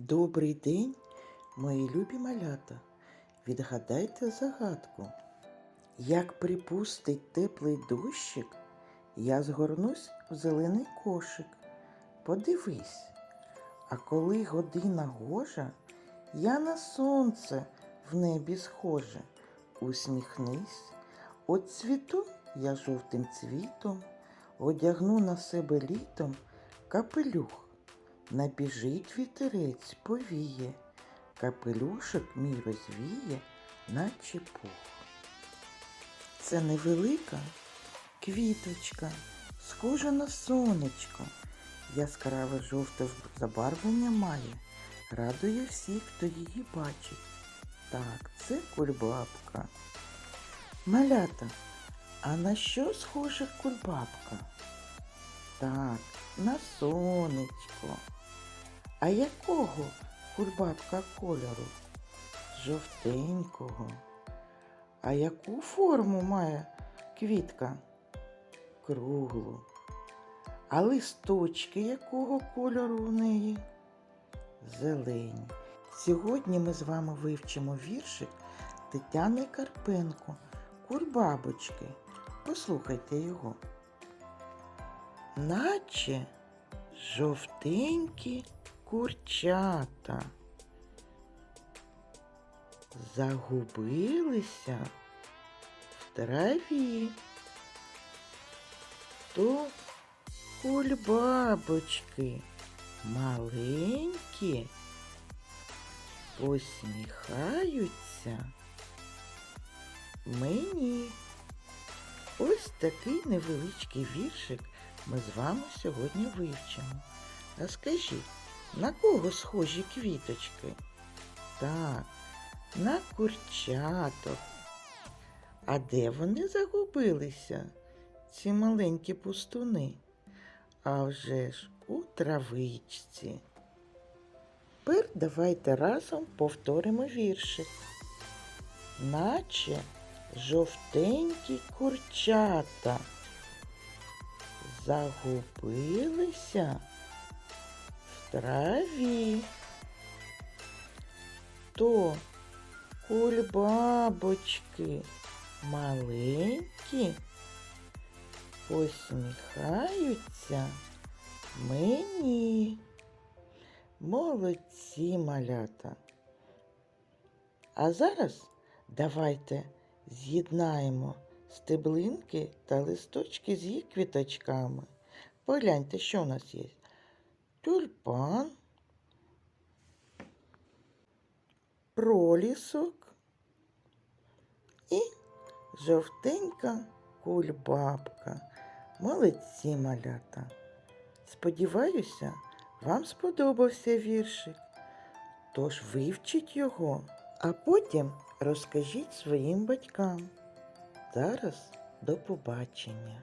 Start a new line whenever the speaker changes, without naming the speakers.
Добрий день, мої любі малята. Відгадайте загадку. Як припустить теплий дощик, я згорнусь в зелений кошик. Подивись, а коли година гожа, я на сонце в небі схоже. Усміхнись, от цвіту я жовтим цвітом, одягну на себе літом капелюх. Набіжить вітерець, повіє, капелюшок мій розвіє, наче пух. Це невелика квіточка, схожа на сонечко. Яскраве жовте забарвлення має, радує всіх, хто її бачить. Так, це кульбабка. Малята, а на що схожа кульбабка? Так, на сонечко. А якого кульбабка кольору? Жовтенького. А яку форму має квітка? Круглу. А листочки якого кольору в неї? Зелені. Сьогодні ми з вами вивчимо віршик Тетяни Карпенко Курбабочки. Послухайте його. Наче жовтенькі курчата загубилися в траві. То кульбабочки маленькі посміхаються мені. Ось такий невеличкий віршик ми з вами сьогодні вивчимо. А скажіть, на кого схожі квіточки? Так, на курчаток. А де вони загубилися, ці маленькі пустуни? А вже ж у травичці. Тепер давайте разом повторимо віршик. Наче жовтенькі курчата загубилися траві. То кульбабочки маленькі посміхаються мені. Молодці малята. А зараз давайте з'єднаємо стеблинки та листочки з її квіточками. Погляньте, що у нас є. Тюльпан, пролісок і жовтенька кульбабка. Молодці малята. Сподіваюся, вам сподобався віршик. Тож вивчіть його, а потім розкажіть своїм батькам. Зараз до побачення.